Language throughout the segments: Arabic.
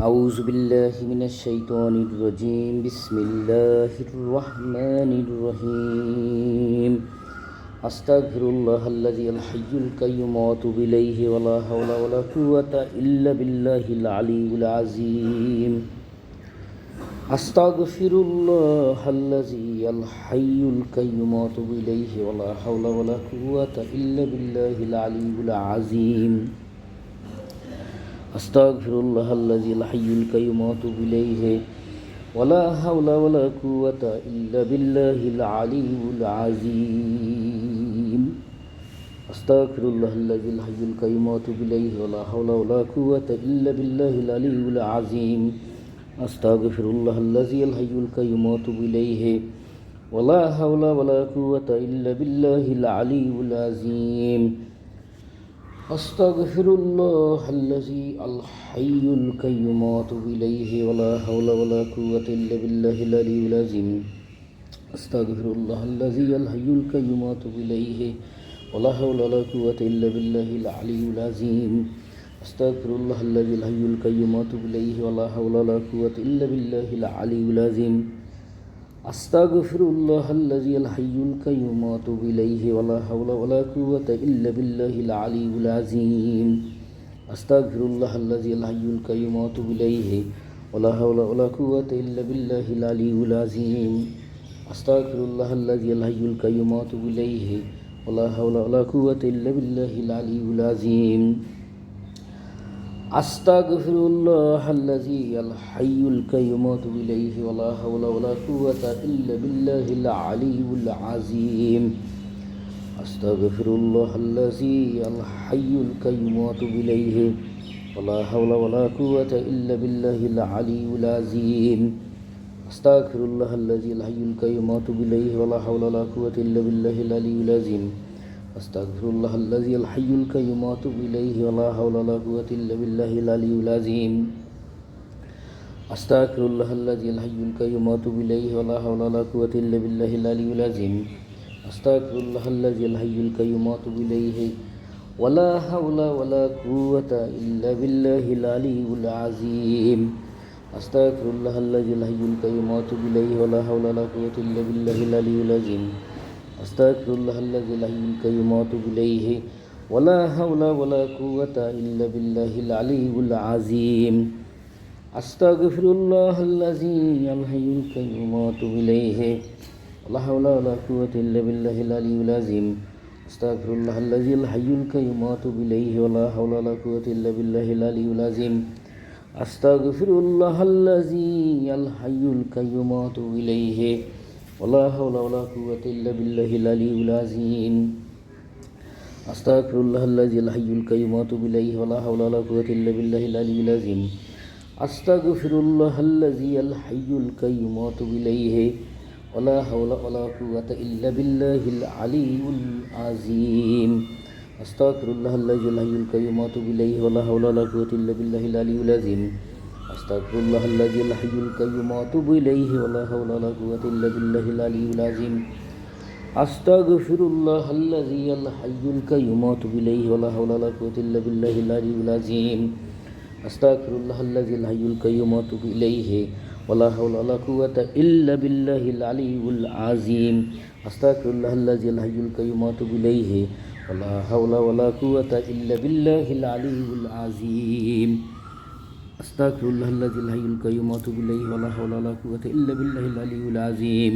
أعوذ بالله من الشيطان الرجيم. بسم الله الرحمن الرحيم. أستغفر الله الذي الحي القيوم وأتوب إليه ولا حول ولا قوة إلا بالله العلي العظيم. أستغفر الله الذي الحي القيوم وأتوب إليه ولا حول ولا قوة إلا بالله العلي العظيم. أستغفر الله الذي الحي القيوم وأتوب إليه. ولا حول ولا قوة إلا بالله العلي العظيم. أستغفر الله الذي الحي القيوم وأتوب إليه. ولا حول ولا قوة إلا بالله العلي العظيم. أستغفر الله الذي الحي القيوم وأتوب إليه. ولا حول ولا قوة إلا بالله العلي العظيم. أستغفر الله الذي الحي القيوم وأتوب إليه ولا حول ولا قوة إلا بالله العلي العظيم. أستغفر الله الذي الحي القيوم وأتوب إليه ولا حول ولا قوة إلا بالله العلي العظيم. أستغفر الله الذي الحي القيوم وأتوب إليه ولا حول ولا قوة إلا بالله العلي العظيم. أستغفر الله الذي الحي القيوم وأتوب إليه ولا حول ولا قوة إلا بالله العلي العظيم. أستغفر الله الذي الحي القيوم وأتوب إليه ولا حول ولا قوة إلا بالله العلي العظيم. أستغفر الله الذي الحي القيوم وأتوب إليه ولا حول ولا قوة إلا بالله العلي العظيم. أستغفر الله الذي الحي القيوم وأتوب إليه ولا حول ولا قوة إلا بالله العلي العظيم. أستغفر الله الذي الحي القيوم وأتوب إليه ولا حول ولا قوة إلا بالله العلي العظيم. أستغفر الله الذي الحي القيوم وأتوب إليه ولا حول ولا قوة إلا بالله العلي العظيم. أستغفر الله الذي الحي القيوم وأتوب إليه ولا حول ولا قوة إلا بالله العلي العظيم. أستغفر الله الذي الحي القيوم وأتوب إليه ولا حول ولا قوة إلا بالله العلي العظيم. أستغفر الله الذي الحي القيوم وأتوب إليه ولا حول ولا قوة إلا بالله العلي العظيم. أستغفر الله الذي الحي القيوم وأتوب إليه ولا حول ولا قوة إلا بالله العلي العظيم. أستغفر الله الذي لا القيوم وأتوب إليه ولا حول ولا قوة إلا بالله العلي العظيم. أستغفر الله الذي الحي القيوم وأتوب إليه ولا حول ولا قوة إلا بالله العلي العظيم. أستغفر الله الذي الحي القيوم وأتوب إليه ولا حول ولا قوة إلا بالله العلي العظيم. أستغفر الله الذي الحي القيوم وأتوب إليه ولا حول ولا قوة إلا بالله العلي العظيم. أستغفر الله الذي الحي القيوم وأتوب إليه ولا حول ولا قوة إلا بالله العلي العظيم. أستغفر الله الذي الحي القيوم وأتوب إليه ولا حول ولا قوة إلا بالله العلي العظيم. أستغفر الله الذي الحي القيوم وأتوب إليه ولا حول ولا قوة إلا بالله العلي العظيم. أستغفر الله الذي الحي القيوم وأتوب إليه ولا حول ولا قوة إلا بالله العلي العظيم. أستغفر الله الذي الحي القيوم وأتوب إليه ولا حول ولا قوة إلا بالله العلي العظيم. أستغفر الله الذي الحي القيوم وأتوب إليه ولا حول ولا قوة إلا بالله العلي العظيم. أستغفر الله الذي الحي القيوم وأتوب إليه ولا حول ولا قوة إلا بالله العلي العظيم. أستغفر الله الذي الحي القيوم وأتوب إليه ولا حول ولا قوة إلا بالله العلي العظيم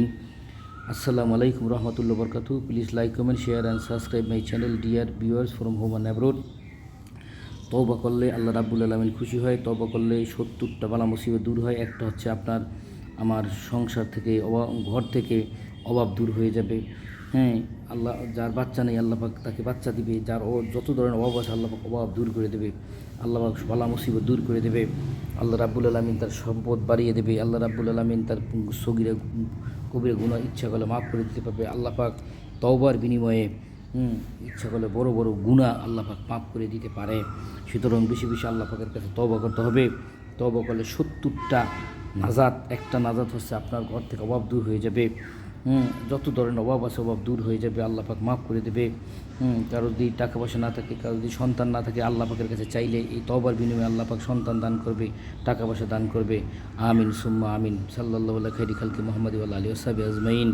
আসসালামু আলাইকুম রহমতুল্লাহ বরকাতু please like comment share and subscribe my channel dear viewers from home and abroad তওবা করলে আল্লাহ রাব্বুল আলমিন খুশি হয় তওবা করলে সত্তরটা বালা মুসিবত দূর হয় একটা হচ্ছে আপনার আমার সংসার থেকে অভাব ঘর থেকে অভাব দূর হয়ে যাবে হ্যাঁ। আল্লাহ, যার বাচ্চা নেই, আল্লাহ পাক তাকে বাচ্চা দিবে। যার ও যত ধরনের অভাব আছে, আল্লাহ পাক অভাব দূর করে দেবে। আল্লাহ পাক বালা মুসিবত দূর করে দেবে। আল্লাহ রাব্বুল আলমিন তার সম্পদ বাড়িয়ে দেবে। আল্লাহ রাব্বুল আলমিন তার সগিরা, কবিরা গুণা ইচ্ছা করলে মাফ করে দিতে পারবে। আল্লাহ পাক তওবার বিনিময়ে ইচ্ছা করলে বড় বড় গুণা আল্লাহ পাক মাফ করে দিতে পারে। সুতরাং বেশি বেশি আল্লাহ পাকের কাছে তওবা করতে হবে। তওবা করলে সত্তরটা নাজাত, একটা নাজাত হচ্ছে আপনার ঘর থেকে অভাব দূর হয়ে যাবে। যত ধরনের অভাব আছে অভাব দূর হয়ে যাবে আল্লাহ পাক মাফ করে দেবে। হুম, কারও যদি টাকা পয়সা না থাকে কারও যদি সন্তান না থাকে আল্লাহ পাকের কাছে চাইলে এই তবার বিনিময়ে আল্লাহ পাক সন্তান দান করবে টাকা পয়সা দান করবে। আমিন সুম্মা আমিন। সাল্লাহ খাইরি খালকি মোহাম্মদ আলী ওসাবি আজমাইন।